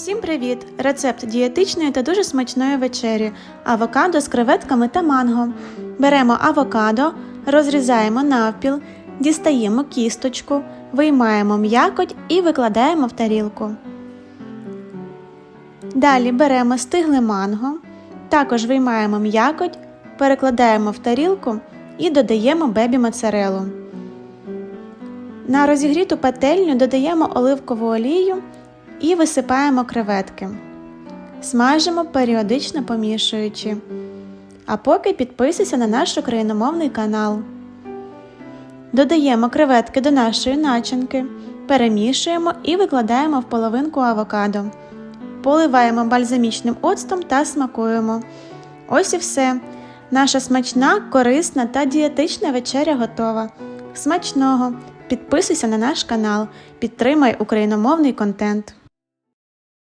Всім привіт! Рецепт дієтичної та дуже смачної вечері авокадо з креветками та манго. Беремо авокадо, розрізаємо навпіл, дістаємо кісточку, виймаємо м'якоть і викладаємо в тарілку. Далі беремо стигле манго, також виймаємо м'якоть, перекладаємо в тарілку і додаємо бебі моцарелу. На розігріту пательню додаємо оливкову олію і висипаємо креветки. Смажимо періодично помішуючи. А поки підписуйся на наш україномовний канал. Додаємо креветки до нашої начинки, перемішуємо і викладаємо в половинку авокадо. Поливаємо бальзамічним оцтом та смакуємо. Ось і все. Наша смачна, корисна та дієтична вечеря готова. Смачного! Підписуйся на наш канал, підтримай україномовний контент.